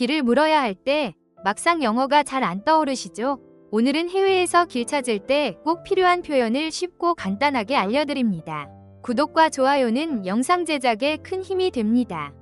길을 물어야 할 때 막상 영어가 잘 안 떠오르시죠? 오늘은 해외에서 길 찾을 때 꼭 필요한 표현을 쉽고 간단하게 알려드립니다. 구독과 좋아요는 영상 제작에 큰 힘이 됩니다.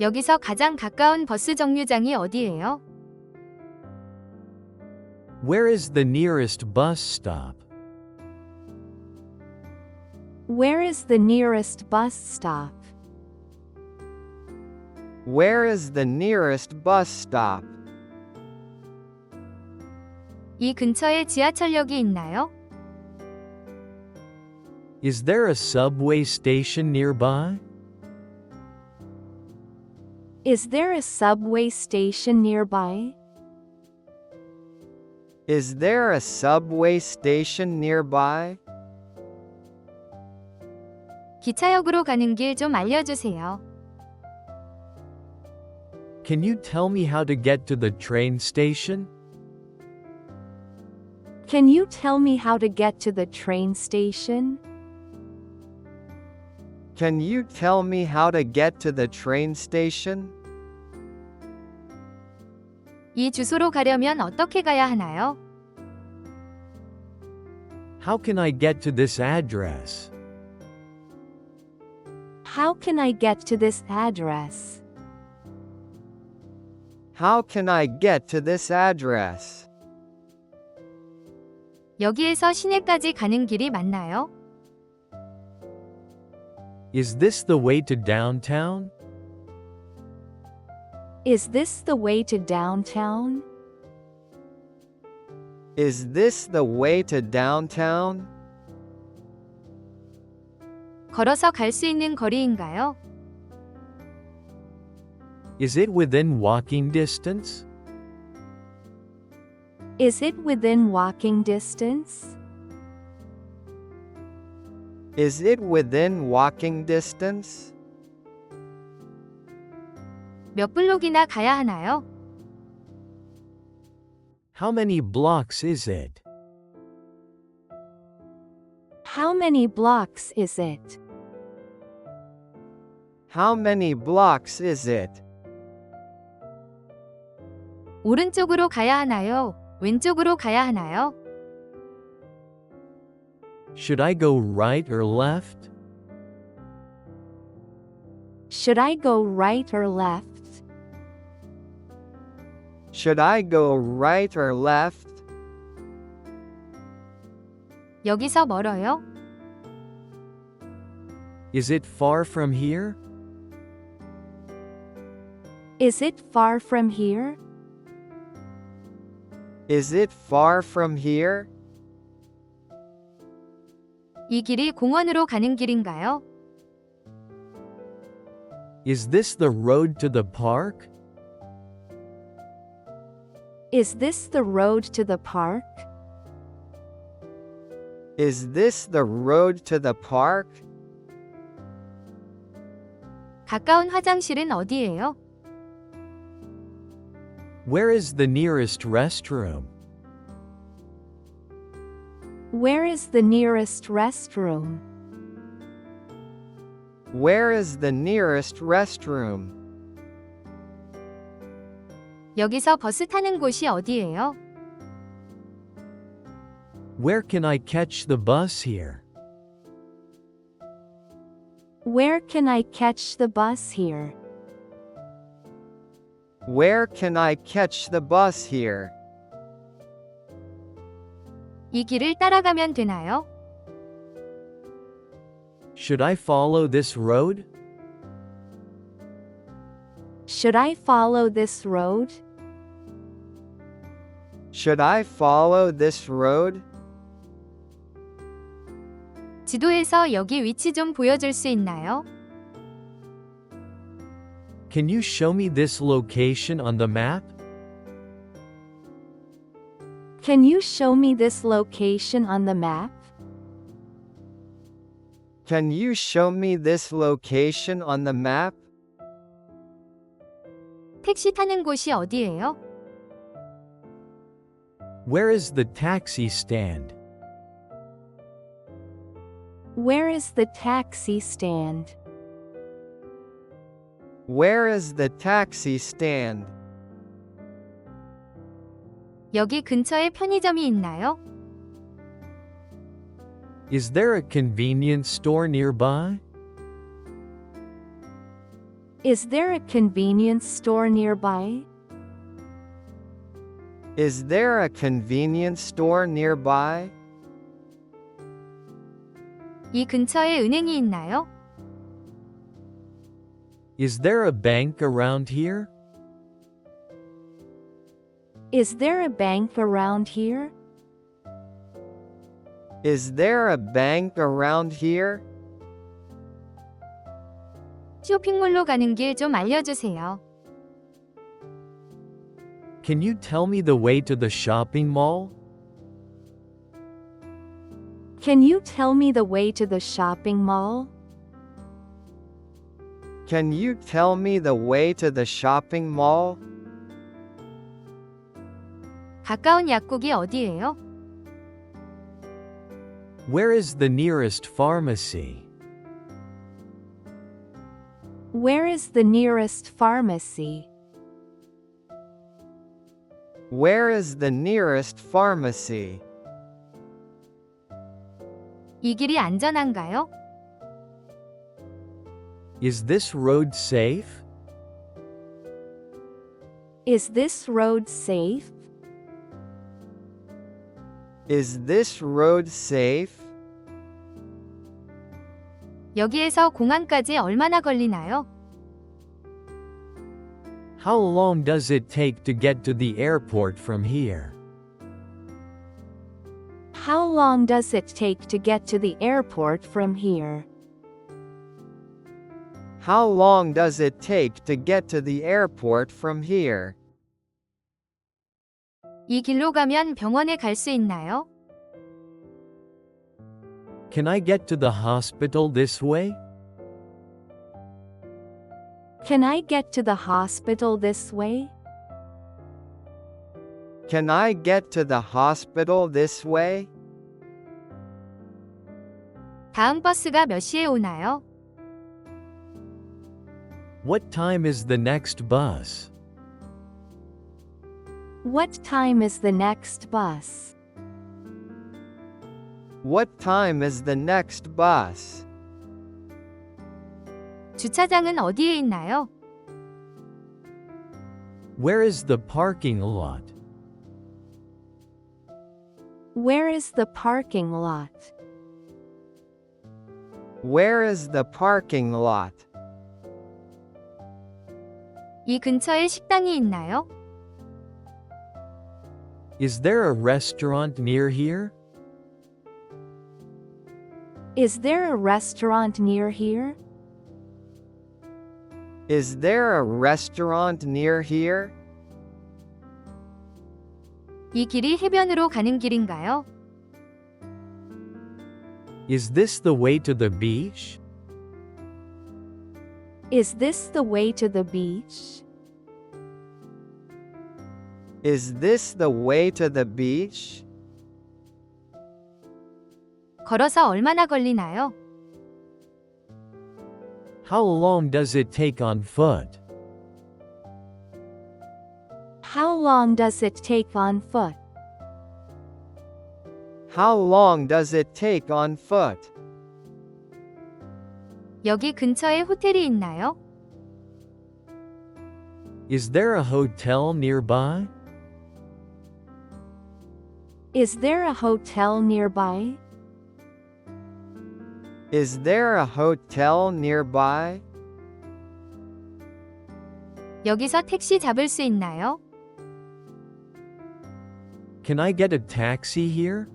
여기서 가장 가까운 버스 정류장이 어디예요? Where is the nearest bus stop? Where is the nearest bus stop? Where is the nearest bus stop? 이 근처에 지하철역이 있나요? Is there a subway station nearby? Is there a subway station nearby? Is there a subway station nearby? 기차역으로 가는 길 좀 알려주세요. Can you tell me how to get to the train station? Can you tell me how to get to the train station? Can you tell me how to get to the train station? 이 주소로 가려면 어떻게 가야 하나요? How can I get to this address? How can I get to this address? How can I get to this address? 여기에서 시내까지 가는 길이 맞나요? Is this the way to downtown? Is this the way to downtown? Is this the way to downtown? 걸어서 갈 수 있는 거리인가요? Is it within walking distance? Is it within walking distance? Is it within walking distance? 몇 블록이나 가야 하나요? How many blocks is it? How many blocks is it? How many blocks is it? 오른쪽으로 가야 하나요? 왼쪽으로 가야 하나요? Should I go right or left? Should I go right or left? Should I go right or left? 여기서 멀어요? Is it far from here? Is it far from here? Is it far from here? 이 길이 공원으로 가는 길인가요? Is this the road to the park? Is this the road to the park? Is this the road to the park? 가까운 화장실은 어디예요? Where is the nearest restroom? Where is the nearest restroom? Where is the nearest restroom? 여기서 버스 타는 곳이 어디예요? Where can I catch the bus here? Where can I catch the bus here? Where can I catch the bus here? 이 길을 따라가면 되나요? Should I follow this road? Should I follow this road? Should I follow this road? 지도에서 여기 위치 좀 보여줄 수 있나요? Can you show me this location on the map? Can you show me this location on the map? Can you show me this location on the map? 택시 타는 곳이 어디예요? Where is the taxi stand? Where is the taxi stand? Where is the taxi stand? 여기 근처에 편의점이 있나요? Is there a convenience store nearby? Is there a convenience store nearby? Is there a convenience store nearby? 이 근처에 은행이 있나요? Is there a bank around here? Is there a bank around here? Is there a bank around here? 쇼핑몰로 가는 길 좀 알려주세요. Can you tell me the way to the shopping mall? Can you tell me the way to the shopping mall? Can you tell me the way to the shopping mall? 가까운 약국이 어디예요? Where is the nearest pharmacy? Where is the nearest pharmacy? Where is the nearest pharmacy? 이 길이 안전한가요? Is this road safe? Is this road safe? Is this road safe? 여기에서 공항까지 얼마나 걸리나요? How long does it take to get to the airport from here? How long does it take to get to the airport from here? How long does it take to get to the airport from here? 이 길로 가면 병원에 갈 수 있나요? Can I get to the hospital this way? Can I get to the hospital this way? Can I get to the hospital this way? 다음 버스가 몇 시에 오나요? What time is the next bus? What time is the next bus? What time is the next bus? 주차장은 어디에 있나요? Where is the parking lot? Where is the parking lot? Where is the parking lot? 이 근처에 식당이 있나요? Is there a restaurant near here? Is there a restaurant near here? Is there a restaurant near here? 이 길이 해변으로 가는 길인가요? Is this the way to the beach? Is this the way to the beach? Is this the way to the beach? 걸어서 얼마나 걸리나요? How long does it take on foot? How long does it take on foot? How long does it take on foot? 여기 근처에 호텔이 있나요? Is there a hotel nearby? Is there a hotel nearby? Is there a hotel nearby? 여기서 택시 잡을 수 있나요? Can I get a taxi here?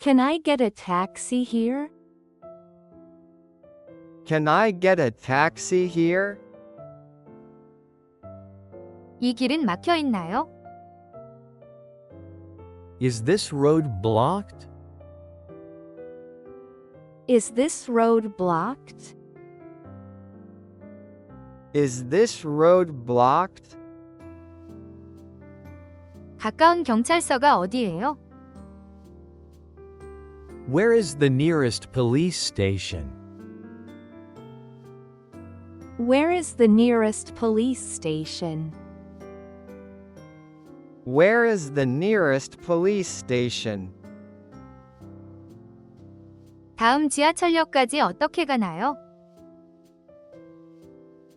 Can I get a taxi here? Can I get a taxi here? 이 길은 막혀 있나요? Is this road blocked? Is this road blocked? Is this road blocked? 가까운 경찰서가 어디예요? Where is the nearest police station? Where is the nearest police station? Where is the nearest police station? 다음 지하철역까지 어떻게 가나요?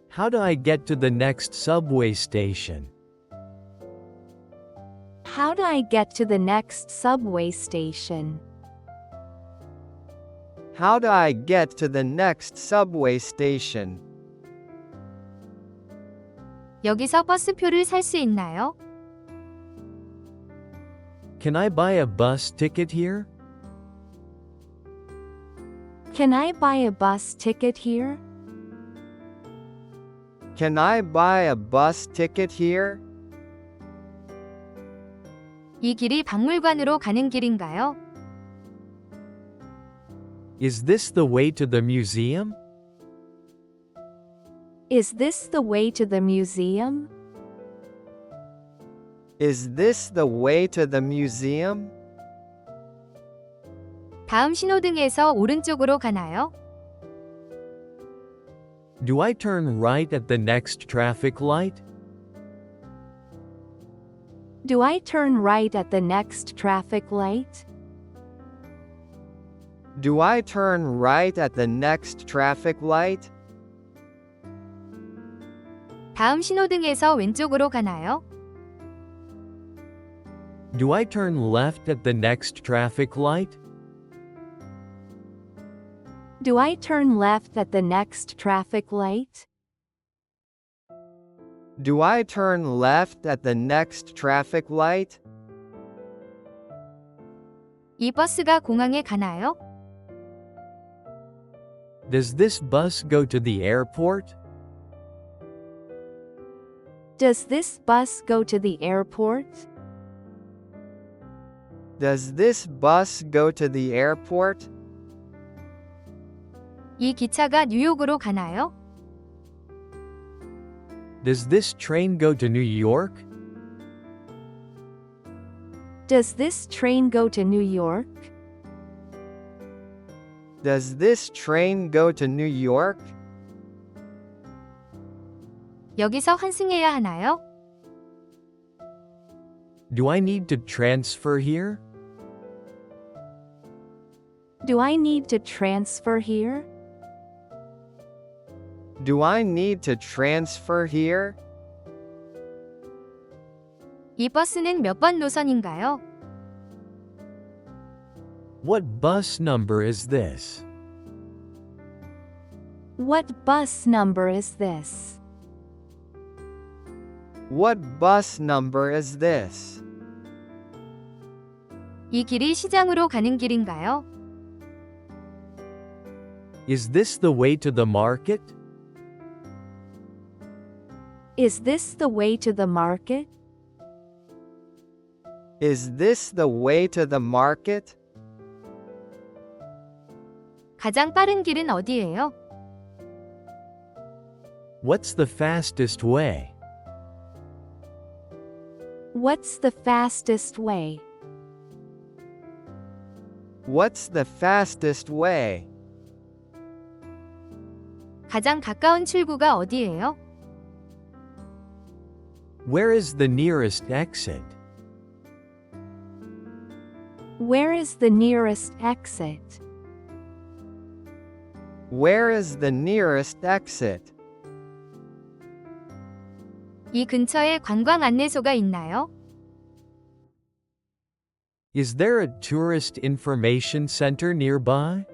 How do I get to the next subway station? How do I get to the next subway station? How do I get to the next subway station? 여기서 버스표를 살 수 있나요? Can I buy a bus ticket here? Can I buy a bus ticket here? Can I buy a bus ticket here? 이 길이 박물관으로 가는 길인가요? Is this the way to the museum? Is this the way to the museum? Is this the way to the museum? 다음 신호등에서 오른쪽으로 가나요? Do I turn right at the next traffic light? Do I turn right at the next traffic light? Do I turn right at the next traffic light? 다음 신호등에서 왼쪽으로 가나요? Do I turn left at the next traffic light? Do I turn left at the next traffic light? Do I turn left at the next traffic light? 이 버스가 공항에 가나요? Does this bus go to the airport? Does this bus go to the airport? Does this bus go to the airport? 이 기차가 뉴욕으로 가나요? Does this train go to New York? Does this train go to New York? Does this train go to New York? 여기서 환승해야 하나요? Do I need to transfer here? Do I need to transfer here? Do I need to transfer here? 이 버스는 몇 번 노선인가요? What bus number is this? What bus number is this? What bus number is this? 이 길이 시장으로 가는 길인가요? Is this the way to the market? Is this the way to the market? Is this the way to the market? 가장 빠른 길은 어디예요? What's the fastest way? What's the fastest way? What's the fastest way? 가장 가까운 출구가 어디예요? Where is the nearest exit? Where is the nearest exit? Where is the nearest exit? 이 근처에 관광 안내소가 있나요? Is there a tourist information center nearby?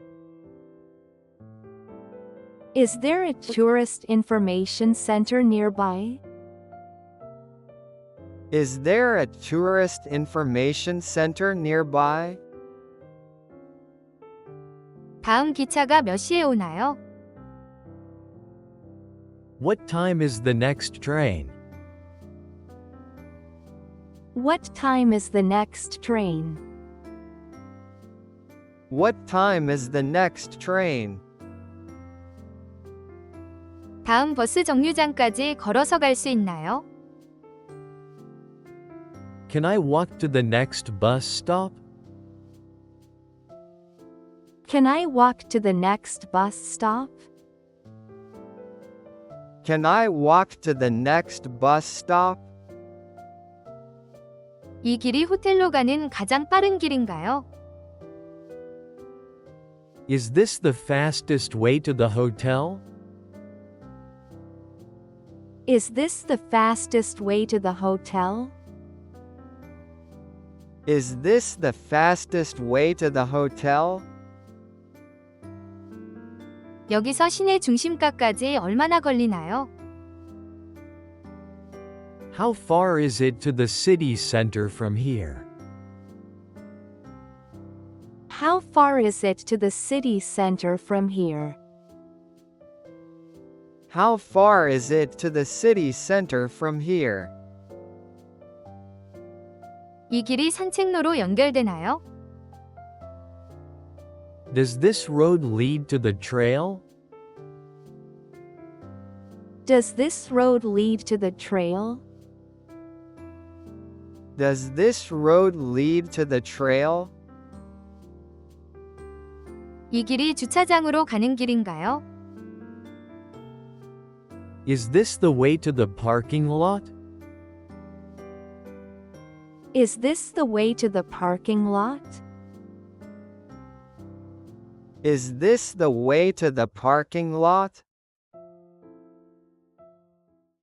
Is there a tourist information center nearby? Is there a tourist information center nearby? 다음 기차가 몇 시에 오나요? What time is the next train? What time is the next train? What time is the next train? 다음 버스 정류장까지 걸어서 갈 수 있나요? Can I walk to the next bus stop? Can I walk to the next bus stop? Can I walk to the next bus stop? 이 길이 호텔로 가는 가장 빠른 길인가요? Is this the fastest way to the hotel? Is this the fastest way to the hotel? Is this the fastest way to the hotel? 여기서 시내 중심가까지 얼마나 걸리나요? How far is it to the city center from here? How far is it to the city center from here? How far is it to the city center from here? 이 길이 산책로로 연결되나요? Does this road lead to the trail? Does this road lead to the trail? Does this road lead to the trail? 이 길이 주차장으로 가는 길인가요? Is this the way to the parking lot? Is this the way to the parking lot? Is this the way to the parking lot?